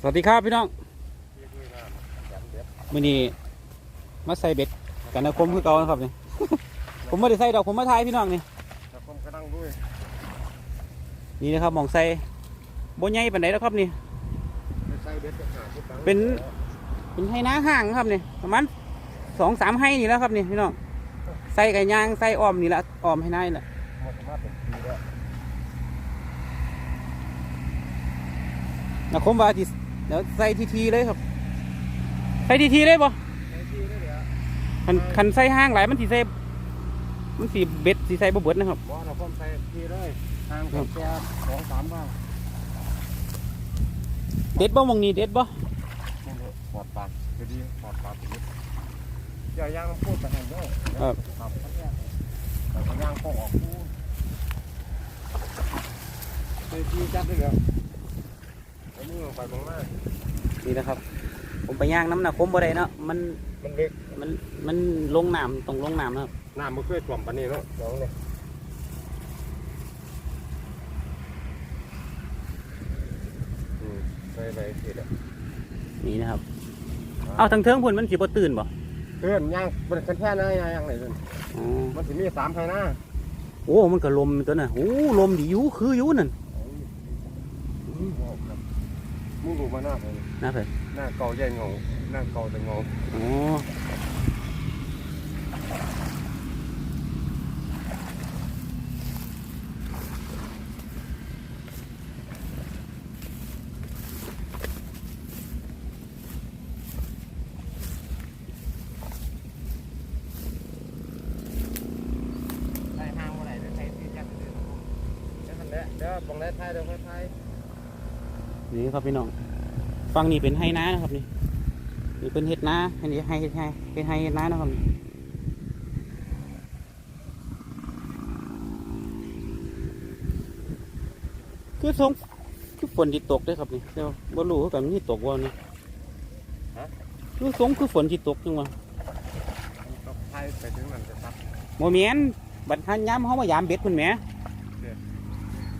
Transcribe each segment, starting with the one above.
สวัสดีครับพี่น้องที่ด้วยน้ำแสนเด็ดมื่อนี้มาใส่เบ็ดกันนะคมคือเก่านะครับนี่ผมไม่ได้ใส่ดอกผมมาทายพี่น้องนี่แล้วผมก็นั่งด้วยนี่นะครับหมองใส่โบใหญ่ปานไหนแล้วครับนี่ไปใส่เบ็ดไปหาที่ตังเป็นเป็นให้น้าห่างครับนี่ประมาณสองสามให้นี่แล้วครับนี่พี่น้องใส่ไก่ย่างใส่อ้อมนี่ละอ้อมให้น้านี่ละหมดมาเป็นปีแล้ว นะคมว่าที่เดี๋ยวใส่ทีทีๆเลยครับ ใส่ทีทีๆเลยบ่ใส่ที่ได้เลยอะคันคันใส่ห้างหลายมันสีใส่มันสีเบ็ดสีใส่บ่เบิดนะครับบ่เราผมใส่ที่เลยทางกับแกสองสามบ้างเด็ดบ่หมองนี้เด็ดบ่นี่เลยปอดปากก็ดีปอดปากดีอย่าย่างพูดไปหันเด้อครับพันแรกแต่ก็ย่างโป่งออกพูดใส่ที่จัดได้แล้วแล้ว มึงลงไปมองมากนี่นะครับ ผมไปย่างน้ำหนักคมบ่ได้เนาะมันมันเล็กมันมันลงน้ำตรงลงน้ำนะครับน้ำมันเคยท่วมปานนี้เนาะน้องเนี่ยอืมไปไปสิเด้อนี่นะครับเอาทางเทิงพุ่นมันสิบ่ตื่นบ่เพื่อนย่างมันคันแท่นะย่างย่างไหนเพื่อนอ๋อมันสิมีสามไคหน้าโอ้มันก็ลมตัวน่ะโอ้ลมดีอยู่คืออยู่นั่น มึงดูมาหน้าเลยนะเพิ่นหน้าเก่าใหญ่เงาหน้าเก่าแต่เงาอ๋อใส่ห้างว่าไหนเดี๋ยวใส่ที่จัดเลยเดี๋ยวทันเดี๋ยวเดี๋ยวบังแรกไทยเดี๋ยวค่อยไทยนี่ครับพี่น้อง ฟังนี่เป็นไฮนานะครับนี่นี่เป็นเฮ็ดนาอันนี้ไฮเฮ็ดไฮเฮ็ดไฮเฮ็ดนานะครับคือสงคือฝนที่ตกเด้อครับนี่แต่ว่าบ่รู้คือกันมันสิตกบ่นี่คือสงคือฝนที่ตกจังวะก็ไทยไปถึงนั่นจะตัดบ่แม่นบัดทันยามเฮามายามเบ็ดพุ่นแหมเด้อ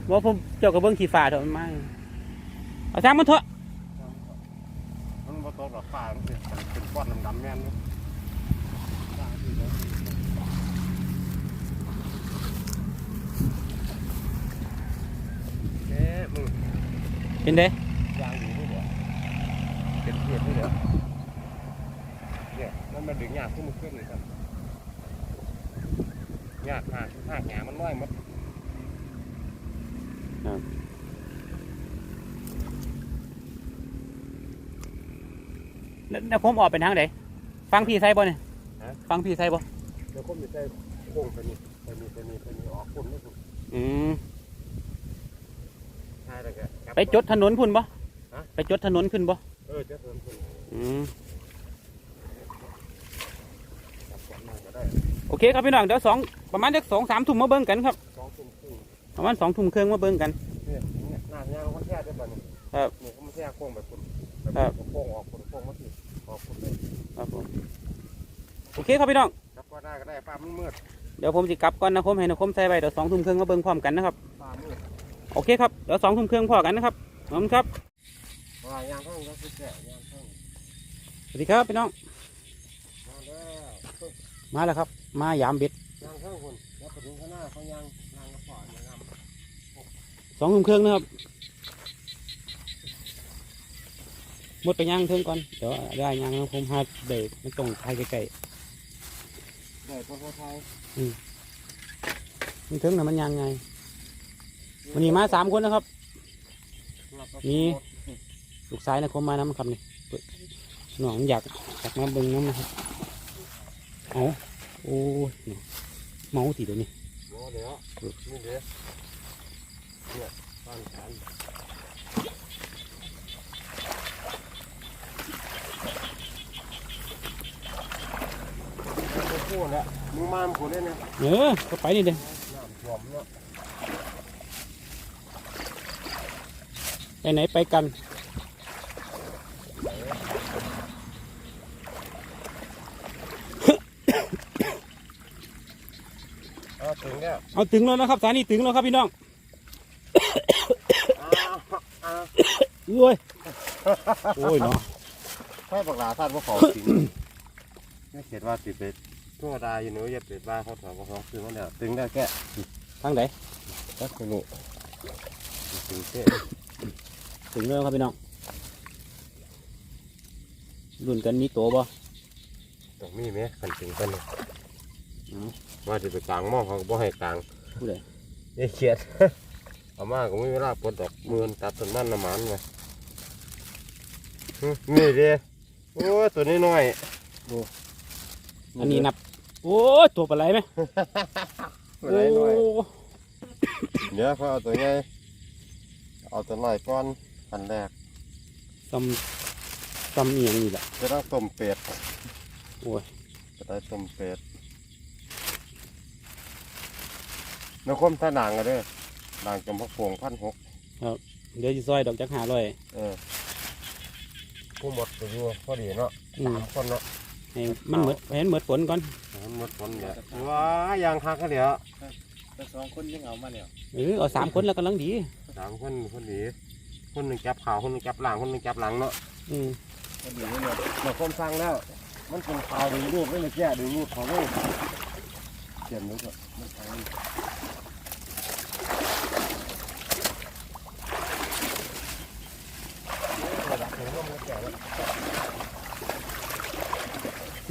บ่ผมเจ้าก็เบิ่งขี้ฟ้าเถอะมันมาเอาซ้างมันเถอะ มันบ่ตกหรอกฟ้ามันสิเป็นก้อนดำๆแม่นเด้อเอ๊ะมึงเป็นเด้ยางอยู่นี่เดี๋ยวเป็นเพียรนี่เดี๋ยวเนี่ยมันมาดึงหยาขึ้นมาขึ้นเลยครับหยาหากหากหยามันน้อยหมัด แล้วแล้วผมออกเป็นทางไหนฟังพี่ใส่บ่เนี่ยฟังพี่ใส่บ่เดี๋ยวผมจะใส่โค้งไปนี่ไปนี่ไปนี่ไปนี่ออกคนไม่ถูกอืมใช่แล้วก็กลับ ไปจดถนนพุ่นบ่ฮะ ไปจดถนนขึ้นบ่เออจะเติมคนอืม กลับก่อนมาก็ได้โอเคครับพี่น้องเดี๋ยวสองประมาณสักสองสามทุ่มมาเบิ่งกันครับสองทุ่มครึ่งประมาณสองทุ่มครึ่งมาเบิ่งกัน เนี่ยเนี่ยหน้าย่างเขาแช่ได้ป่ะเนี่ยครับเนี่ยเขามาแช่โค้งแบบคนแบบครับ โค้งออกคนโค้งมาที ออกคนเลยครับผมโอเคครับพี่น้องกลับก็ได้ก็ได้ฟ้ามันมืดเดี๋ยวผมสิกลับก่อนนะผมให้นะผมใส่ไว้เดี๋ยวสองทุ่มครึ่งมาเบิ่งพร้อมกันนะครับฟ้ามืดโอเคครับ เดี๋ยวสองทุ่มครึ่งพอกันนะครับขอบคุณครับว่าย่างเท่านั้นก็คือแก่ย่างเท่านั้นสวัสดีครับพี่น้อง มาแล้วมาแล้วครับ มายามเบ็ดย่างเท่าคนแล้วไปถึงข้างหน้าเขาย่างย่างกระป๋องย่างน้ำสองทุ่มครึ่งนะครับห มดไปย่างเทิงก่อน เดี๋ยวได้ย่างแล้วผมหาเบรกมันต้องถ่ายใกล้ได้ตัวไทยๆมันเทิงน่ะมันย่างไงวันนี้มาสามคนนะครับนี่ลูกซ้ายนะผมมาน้ำครับนี่เปิดน้องอยากอยากมาเบิ่งน้ำนะครับเอาโอ้ยเมาตีเดี๋ยวนี้โอ้เดี๋ยวนี่เดี๋ยวเนี่ยตั้งกัน พูดแล้วมึงมามึงพูดได้นะเออก็ไปนี่เด้อน้ำท่วมเนาะไปไหนไปกันเออถึงแล้วเอาถึงแล้วนะครับสถานีถึงแล้วครับพี่น้องอ้าวอ้าวโอ้ยโอ้ยเนาะให้ปากหลาท่านว่าขอสิงไม่เขียนว่าติดเป็ด ทั่วดาอยู่หนูอย่าเป็ดบ้าเขาถอดเขาคือมันเดี๋ยวตึงได้แค่ทางไหนก็คือนี่ตึงเท่ถึงแล้วครับพี่น้องรุ่นกันมีตัวบ่ตรงนี้ไหมขันตึงกันเลยอ๋อว่าจะไปกลางหม้อเขาก็บ่ให้กลางผู้ใดอย่าเขียดเอามาก็ไม่เวลาปลดดอกมือนตัดต้นมันน้ำมันไงหึนี่เด้โอ้ยตัวนี้น้อยอันนี้นับ โอ้ยตัวปลาไหลไหมตัวไหนน้อยโอ้เดี๋ยวเขาเอาตัวใหญ่เอาตัวน้อยก่อนอันแรกซ้ำซ้ำเอียงนี่แหละจะต้องต้มเป็ดโอ้ยจะได้ต้มเป็ดนครท่าด่างกันเด้อด่างจำพะพวงพันหกเดี๋ยวจะซอยดอกจักหาร้อยเออผู้หมดไปอยู่พอดีเนาะอืมสามคนเนาะ ให้มันเหมือดให้มันเหมือดฝนก่อนมันหมดคนเนี่ยว้ายางคักก็เดี๋ยวแต่สองคนยังเอามาแล้วเออเอาสามคนแล้วกำลังดีสามคนคนดีคนหนึ่งจับขาวคนหนึ่งจับหลังคนหนึ่งจับหลังเนาะอืมพอดีเนี่ยมาคนสั่งแล้ว มันเป็นขาวดึงรูปไม่เลยแก่ดึงรูปเขาเลยเขียนไว้ก่อนมันไป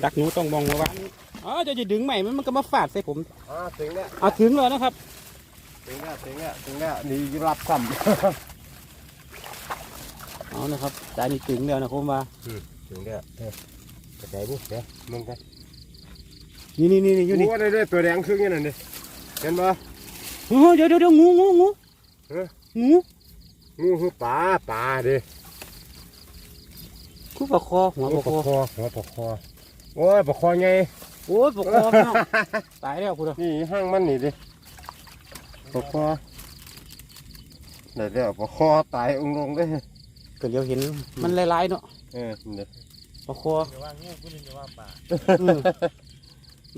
ดักหนูต้องมองมาว่าอ๋อเจะจะดึงใหม่มันมันก็มาฟาดใส่ผมอ่าถึงแล้วเอาถึงแล้วนะครับ ถึงแล้วถึงแล้วถึงแล้วนี่รับซ้เอานะครับจานนี้ถึงแล้วนะผมว่าำถึงแล้วเออกระจายบุเดี๋ยวมึงกันนี่นี่นี่นี่อยู่นี่โอ้ได้ได้ตัวแดงครึ่งนี่นั่นดิเห็นปะโอ้เดี๋ยวเดี๋ยวเดี๋ยวงูงูงูเอ้ยงูงูคือปลาปลาดิคู่ปลาคอหัวปลาคอคอหัวปลาคอ โอ้ยปลาคอไงโอ้ยปลาคอพี่น้องตายแล้วคุณนี่ห้างมันนี่ดิปลาคอเดี๋ยวเดี๋ยวปลาคอตายองค์ลงได้ก็เดี๋ยวเห็นมันลายๆเนาะเออเดี๋ยวปลาคอจะว่างูผู้นึงจะว่าป่าอืม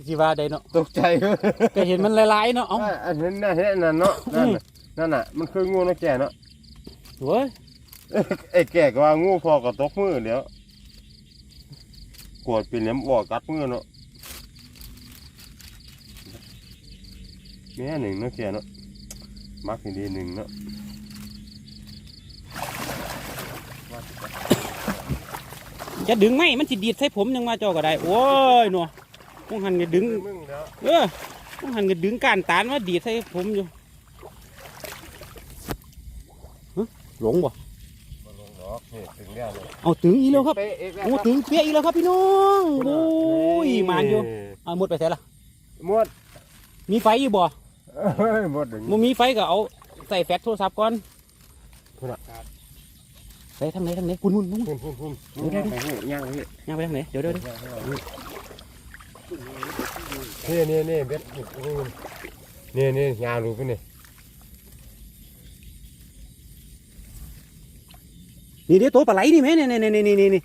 สิว่าได้เนาะตกใจเว้ยก็เห็นมันลายๆเนาะเอ้าอันนั้นน่ะเห็นนั่นเนาะนั่นน่ะนั่นน่ะมันคืองูนะแก่เนาะโอ้ยไอ้แก่ก็ว่างูพอกับตกมือเดี๋ยว กวดปีนเหลี่ยมบอกกัดมือเนาะแม่หนึ่งเนาะแก่เนาะมักดีๆหนึ่งเนาะจะดึงไหมมันสิดีดใส่ผมยังมาเจ้าก็ได้ โอ้ยหนัวต้องหันก็ดึงมึงเดี๋ยวเออต้องหันก็ดึงการตานมาดีดใส่ผมอยู่ฮะหลงบ่มาลงด อกนี่ถึงแล้วเลยเอาถึงอีกแล้วครับเป๊ะอีกแล้วโอ้ถึงเปียอีกแล้วครับพี่น้องโอ้ยมานอยู่เอาหมดไปใส่ละหมดมีไฟอยู่บ่เอ้ยหมดถึงบ่มีไฟก็เอาใส่แฟลชโทรศัพท์ก่อนพุ่นอะใส่ทางไหนทางไหนคุณคุณคุณพุ่นพุ่นพุ่นพุ่นไปหูย่างไปหูย่างไปทางไหนเดี๋ยวเดี๋ยวเดี๋ยวนี่นี่นี่เบ็ดนี่นี่ยาลูกนี่ นี่เดี๋ยวตัวปลาไหลนี่ไหมนี่นี่นี่นี่นี่นี่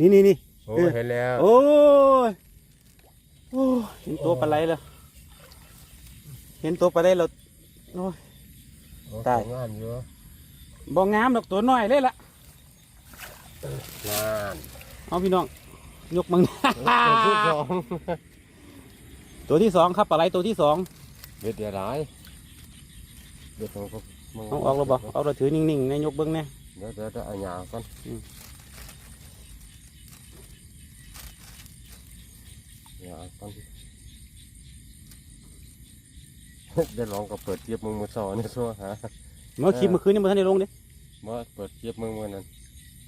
นี่นี่นี่โอ้เห็นแล้วโอ้ยโอ้ยเห็นตัวปลาไหลแล้ว เห็นตัวปลาไหลแล้วโอ้ยตายงามอยู่บ่งามดอกตัวน้อยเลยล่ะงานเอาพี่น้องยกมึงตัวที่สองตัวที่สองครับปลาไหลตัวที่สองเบ็ดเดียวไรเบ็ดของพวกมึงเอาออกแล้วบ่เอาเราถือนิ่งๆในยกเบิ้งแน่ เดี๋ยวเดี๋ยวเดี๋ยวเอาหยาก่อนอืมหยาก่อนเดี๋ยวลองก็เปิดเทียบมึงมือสอนนี่ซัวฮะเมื่อคลิปเมื่อคืนนี่มันทันได้ลงเด้มาเปิดเทียบมึงมือนั้น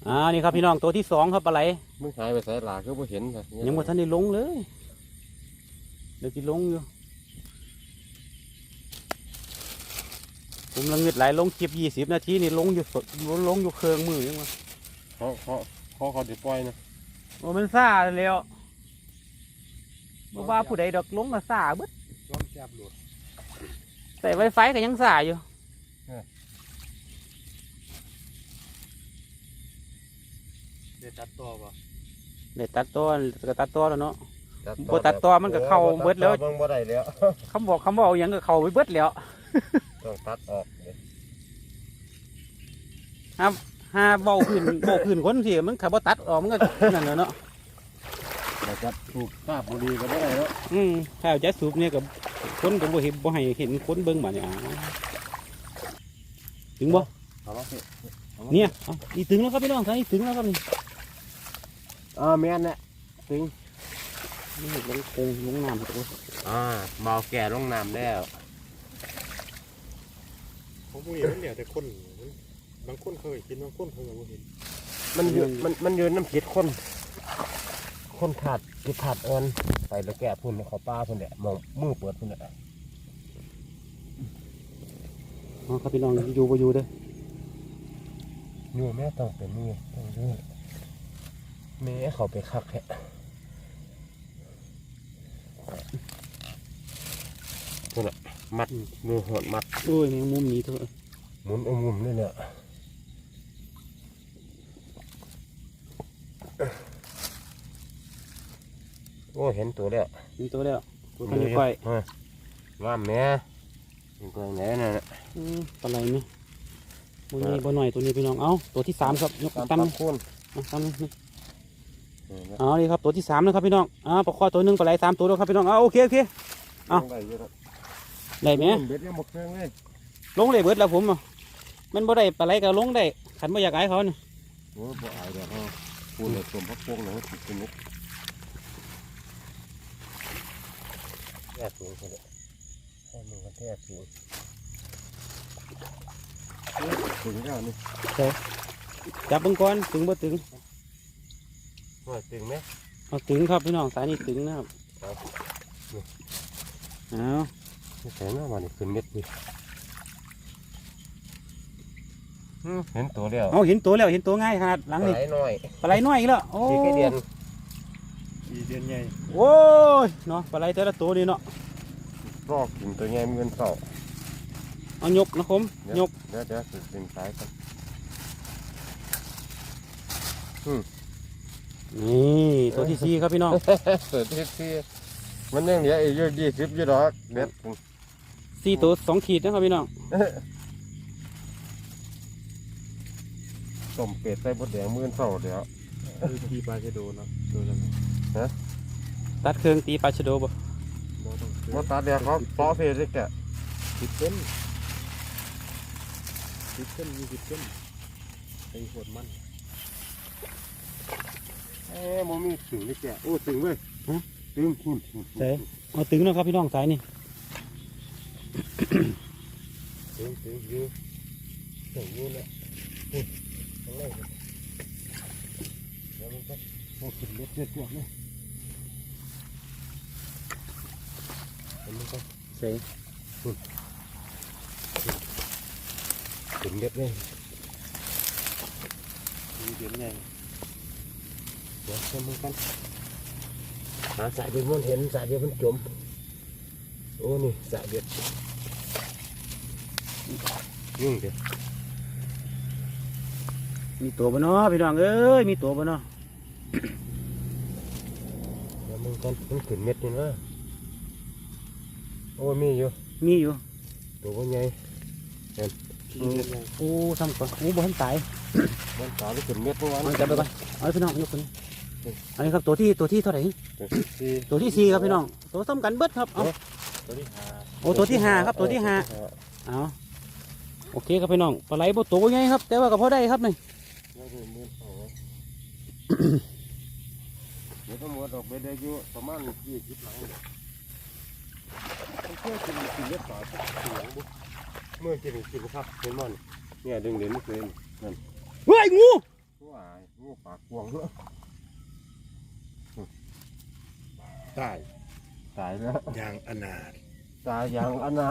อ่านี่ครับพี่น้องตัวที่สองครับปลาไหลมึงหายไปใส่หลาคือบ่เห็นค่ะยังบ่ทันได้ลงเลยเดี๋ยวจะลงอยู่ ผมละเงิดไหลายลงคลิปยี่สิบนาทีนี่ลงอยู่สดลงอยู่เครื่องมือยังวะเขาเขาเขาเขาจะปล่อยนะโอ้มันซ่าแล้วบ่ว่าผู้ใดดอกลงก็ซ่าเบิดย้อมแคบหลุดแต่ไวไฟก็ยังซ่าอยู่เดี๋ยวตัดตัวป่ะเดี๋ยวตัดตัวก็ตัดตัวแล้วเนาะบ่ตัดต่อมันก็เข้าเบิดแล้วเบิ่งบ่ได้แล้วคำบอกคำบอกหยังก็เข้าไปเบิดแล้ว ต้องตัดออกเดี๋ยวหหาเบาขึ้น เบาขึ้นคนสิมันขับตัดออกมันก็นั่นแหละเนาะเราจะถูกภาพบุรีก็ได้แล้วอืมข้าวจะสูบเนี่ยกับคนก็บ่เห็นบ่ให้เห็นคนเบิ่งบัดเนี่ยอ่าถึงบ่เอาละสิเนี่ยเอาอีถึงแล้วครับพี่น้องท่านนี่ถึงแล้วครับนี่เออแม่นแหละถึงนี่ลงโคงลงน้ำครับโอ้ยอ่าเมาแก่ลงน้ำแล้ว ของพวกนี้มันเหลือแต่คนบางคนเคยกินบางคนเคยบ่เห็นมันยืนมันมันยืนน้ำเจ็ดคนคนขาดกิขาดอ่อนไปแล้วแก่พุ่นเขาป้าพุ่นแหละมองมือเปิดพุ่นแหละเอาครับพี่น้องอยู่บ่อยู่เด้ออยู่แม่ต้องเป็นมือต้องยืนแม่เขาไปคักแท้พุ่นแหละ มัดมือหดมัดโอ้ยแมงมุมหนี้เถอะหมุนเอามุมนี่เนี่ยโอ้เห็นตัวแล้วมีตัวแล้วตัวนี้ก้อยอะงามแม่ตัวไหนน่ะอืมปลาไหลไหมบ่นี้บ่หน่อยตัวนี้พี่น้องเอาตัวที่สามครับยกตามตั้มตามคูณเอาตั้มนี่เอานี่ครับตัวที่สามนะครับพี่น้องอ่าปลาคอตัวหนึงปลาไหลสามตัวแล้วครับพี่น้องเอาโอเคโอเคเอา ได้เยอะแล้วได้ไหมเบ็ดยังหมดเครื่องเลยลงเลยเบิดแล้วผมอะมันบ่ได้ปลาไหลก็ลงได้ขันบ่อยากอายเขาเนี่ยโอ้บ่อายเดี๋ยวเขาคูณเลยสมพักพวงเลยติดกันนิดแย่สูงเลยให้มือกันแทบสูงถึงแล้วนี่จับเบิ่งก่อนถึงบ่ถึงว่าถึงไหมเอาถึงครับพี่น้องสายนี้ถึงนะครับครับเอาไม่ ใช่เนาะมันขึ้นเม็ดนี่เห็นตัวเดียวเอาเห็นตัวแล้วเห็นตัวง่ายขนาดหลังนี่ไหลน้อยปลาไหลน้อยอีกแล้วโอ้สีแค่เดียนอีเดือนใหญ่โอ้ยเนาะปลาไหลแต่ละตัวนี่เนาะรอกกินตัวใหญ่เงินเสาเอายกนะคมยกเดี๋ยวเดี๋ยวดึงสายกันนี่ตัวที่สี่ครับพี่น้องเปิดที่ที่มันยังเหลืออีกเยอะยี่สิบยี่ดอกเด็ด สี่ตัวสองขีดนะครับพี่น้องต้มเป็ดใส่บดแดงมื่นเสาเดี๋ยวคือทีปลาจะโดนเนาะโดนแล้วไหมตัดเครื่องตีปลาชะโดบ่บ่ต้องซื้อว่าตาเดียวเขาป้อเพชรแกะสิบเส้นสิบเส้นมีสิบเส้นไอ้โหดมันเอ้โมมีถึงนี่แกะโอ้ถึงเว้ยถึงคุณใช่เอาตึงนะครับพี่น้องสายนี่ ถึงถึงยืนถึงยืนแล้วข้างในเดี๋ยวมันก็โอ้ขึ้นเล็ดเล็ดพวกนี่เดี๋ยวมันก็ใช่ถึงเล็ดเล ยอีเดือนใหญ่เดี๋ยวเดี๋ยวมันกันหาสายเดียวมันเห็นสายเดียวมันจมโอ้นี่สายเดียวยุ่งเดียวมีตัวบ่เนาะพี่น้องเอ้ยมีตัวบ่เนาะเดี๋ยวมันกันมันขึ้นเม็ดนี่นะโอ้มีอยู่มีอยู่ตัวก็ใหญ่อีเดือนใหญ่โอ้ทำก่อนโอ้บ่ทันตายมันสาวได้ขึ้นเม็ดเมื่อวานเอาจับไปก่อนเอาพี่น้องยกคนนี้อันนี้ครับตัวที่ตัวที่เท่าไหร่ตัวที่สี่ตัวที่สี่ครับพี่น้องตัวซ้ำกันเบิดครับเอาตัวที่ห้าโอ้ตัวที่ห้าครับตัวที่ห้าเอา โอเคครับพี่น้องปลาไหลบ่ตัวใหญ่ครับ แต่ว่าก็พอได้ครับนี่ไม่ได้เม็ดเอาไว้เดี๋ยวต้องหมดดอกเบี้ยได้อยู่ประมาณยี่สิบหลังเดี๋ยวมันเพื่อกินกินเล็ดสาวสักหลังบุเมื่อกินกินครับเห็นมันเนี่ยดึงเด่นไม่เคยนั่นเฮ้ยงูว้ายงูปากกวางเนอะตายตายแล้วยางอนาถตายอย่างอนา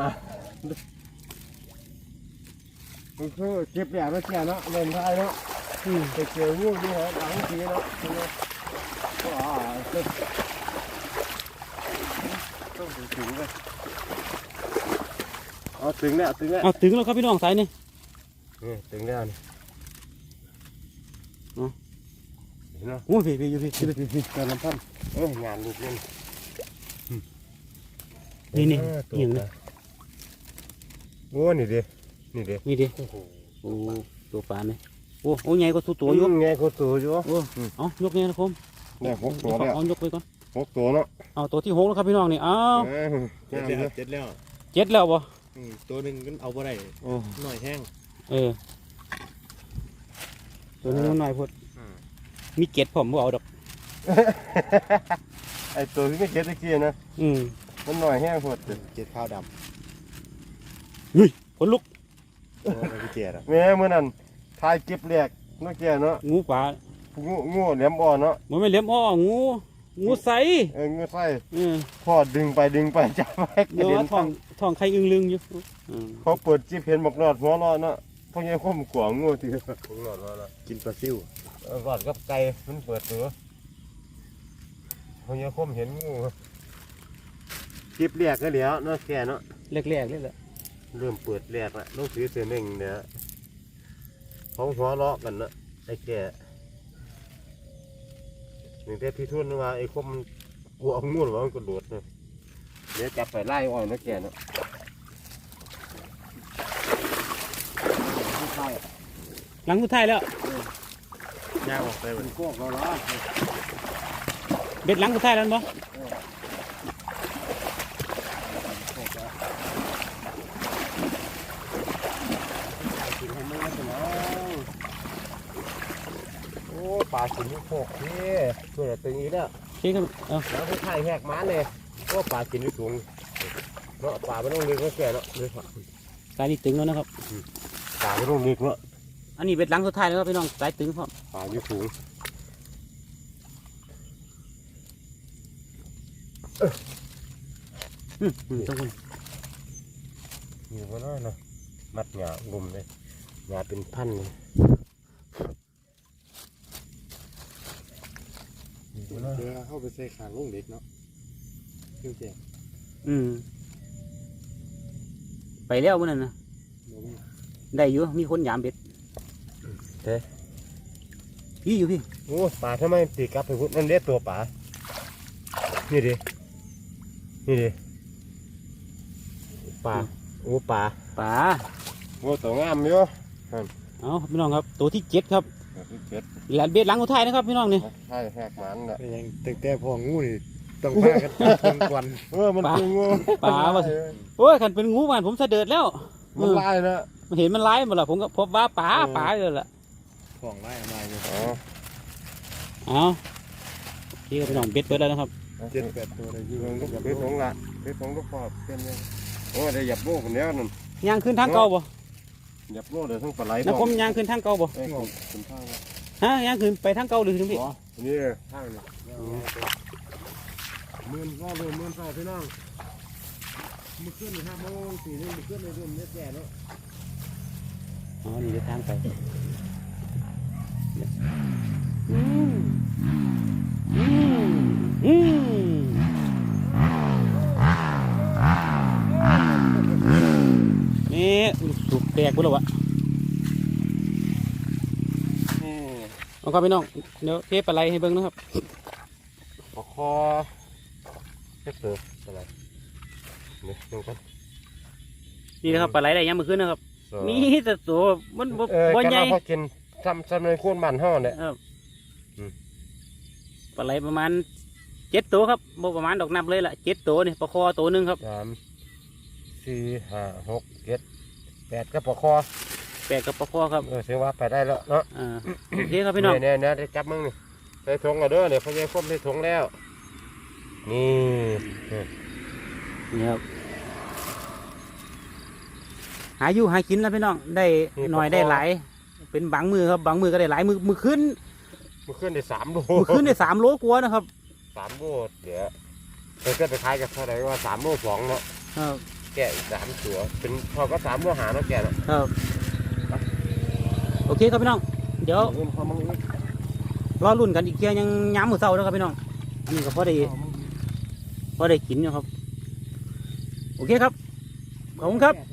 มันคือเก็บแบบไม่เสียเนาะเล่นได้เนาะอืมไปเจองูดีเหรอหลังทีเนาะใช่ไหมว้าต้องถึงเลยเอถึงแล้วถึงแล้วเอาถึงแล้วครับพี่น้องสายนี่นี่ถึงแล้วนี่เนาะโอ้พี่พี่อยู่พี่พี่พี่พี่การน้ำพันเอ้ยงานลูกเล่นนี่นี่เอียงเลยโอ้นี่ด้ นี่เด้นี่ดิโอ้โหโอ้ตัวปลาเนี่ยโอ้โอ้ใหญ่ก็สู้ตัวอยู่ไงโคตรตัวอยู่โอ้เอายกเนี่ยนะคมได้หกตัวแล้วเอายกไปก่อนหกตัวเนาะเอาตัวที่หกแล้วครับพี่น้องนี่เอาเออเจ็ดงามแล้วเนาะเจ็ดแล้วเจ็ดแล้วบ่อืมตัวหนึ่งก็เอาบ่ได้โอ้หน่อยแห้งเออตัวนี้มันน้อยพดมีเจ็ดผมบ่เอาดอกไอตัวที่ไม่เก็ตตะกี้นะอืมมันหน่อยแห้งโหดเจ็ดข้าวดคนลุกำ โอ้ไม่เจ็ดอะแม่เมื่อนั้นทายเก็บแหลกเมื่อกี้เนาะงูป่างูงูแหลมอ่อนเนาะมันไม่เหลี่ยมอ้องูงูใสเอองูไส้เออพอดึงไปดึงไปจับไปกเดี๋ระยวเด็นว่าท้องท้องใครอึ้งลึงอยู่อืมเขาเปิดจิบเห็นบอกนอดหัวเรอดเนาะพวกนี้ข้มขวางงูทีของนอดว่าละกินปลาซิวเออรอดกับไก่มันเปิดตัวพวกนี้ข้มเห็นงูจิบแหลกก็เดี๋ยวเนาะแก่เนาะแรกๆเลยแหละ เริ่มเปิดแหลกละต้องซื้อเสื้อเม่งเนี่ยเขาหัวเราะกันเนาะไอ้แก่หนึ่งแต่พี่ทุนว่าไอ้ข้มมันกลัวงูหรือว่ามันกระโดดเนาะเดี๋ยวจับไปไล่อ่อนเนาะแก่เนาะหลังสุดท้ายแล้วย่างออกไปหมดพวกเราละเบ็ดหลังสุดท้ายแล้วบ่กินให้มันแล้วนะโอ้ ปลากินลูกโขกพี่ช่วยแต่ตึงอีกแล้วโอเคครับเอาแล้วก็ไข่แหกม้าเลยโอ้ปลากินลูกถุงเนาะปลาไม่ต้องเลี้ยงก็แก่เนาะเลยปลาสายนี่ตึงแล้วนะครับปลาไม่ต้องเลี้ยงเนาะอันนี้เบ็ดหลังสุดท้ายแล้วครับพี่น้องสายตึงพร้อมปลาอยู่ถุงอืมอืมต้องคนอยู่ก็ได้เนาะมัดหงางุมเลยหงาเป็นพันเลย อยู่ก็ได้เดี๋ยวเข้าไปใส่ขางลุงเด็กเนาะเจ้าแก่อืม ไปแล้วมื้อนั้นนะบ่มีได้อยู่มีคนยามเบ็ดพี่อยู่พี่ โอ้ปลาทำไมตีกลับไปพุ่นมันเล็ดตัวปลานี่ดินี่ดิปลาโอ้ปลาป่าโอ้ตัวงามอยู่ เอาพี่น้องครับ ตัวที่เจ็ดครับ เจ็ดหลานเบ็ดหลังสุดท้ายนะครับพี่น้องนี่ใช่แหกมันน่ะเป็นยังตึกแต่พองูนี่ต้องพากันทนกวนเออมันเป็นงูป่าว่าสิโอ้ยขันเป็นงูมันผมเสด็จแล้วมันลายนะเห็นมันไล่หมดและผมก็พบว่าป่าป่าเลยล่ะของไล่มาอยู่อ๋อเอาโอเคครับพี่น้องเบ็ดเบิดแล้วนะครับเจ็ดแปดตัวเลยอยู่เรื่องลูกเพชรของละเพชรของลูกปอบเป็นยังโอ้ได้หยับโลกคนเดียวนั่นย่างขึ้นทางเก่าบ่ หยับโลกเดี๋ยวทั้งปลาไหลแล้วผมย่างขึ้นทางเก่าบ่ไอ้ของคุณทางนะฮะย่างขึ้นไปทางเก่าหรือถึงพี่อ๋อนี่ทางนี่หมื่นก็เลยหมื่นสองพี่น้องมือขึ้นห้าโมงสี่โมงมือขึ้นเลยเริ่มเนี้ยแก่แล้วอ๋อนี่จะทางไปอืมอืมอืมนี่สุกแตกบุ้แล้ววะนี่เอาครับพี่น้อง เดี๋ยวเทปอะไรให้เบิ่งนะครับปลาคอเจ็บเลยปลาไหลเนี่ยดูกันนี่นะครับปลาไหลได้ยังมือขึ้นนะครับ มีแต่ตัวมันบ่เออบ่กันใหญ่เราพอกินทำทำในโคนบ้านห่อเนี่ยครับอืมปลาไหลประมาณเจ็ดตัวครับบ่ประมาณดอกนับเลยล่ะเจ็ดตัวนี่ปลาคอตัวหนึ่งครับสามสี่ห้าหกเจ็ด แปดก็ปลาคอแปลกกับปลาคอครับเออเสียว่าไปได้แล้วเนาะอ่าโอเคครับพี่น้องเนี่ยเนี่ยได้จับมึงนี่ใส่ถุงเอาเด้อเนี่ยพอใหญ่คมใส่ถุงแล้ว นี่นี่ครับหาอยู่หากินแล้วพี่น้องได้หน่อยได้หลาย เป็นบางมือครับบางมือก็ได้หลายมือมือขึ้นมันขึ้นได้สามโลมือขึ้นได้สามโลกว่านะครับสามโลเดี๋ยวไปเกิดไปขายกับเท่าไหร่ว่าสามโลสองเนาะครับ แกะอีกสามตัว เป็นพอก็สามโลหาเนาะแกะเนาะครับ โอเคครับพี่น้อง เดี๋ยวเงินพอมึงรอรุ่นกันอีกเที่ยยังย้ำมือเศร้าแล้วครับพี่น้องอันนี้ก็พอได้พอได้กินอยู่ครับ โอเคครับ ขอบคุณครับ แกะ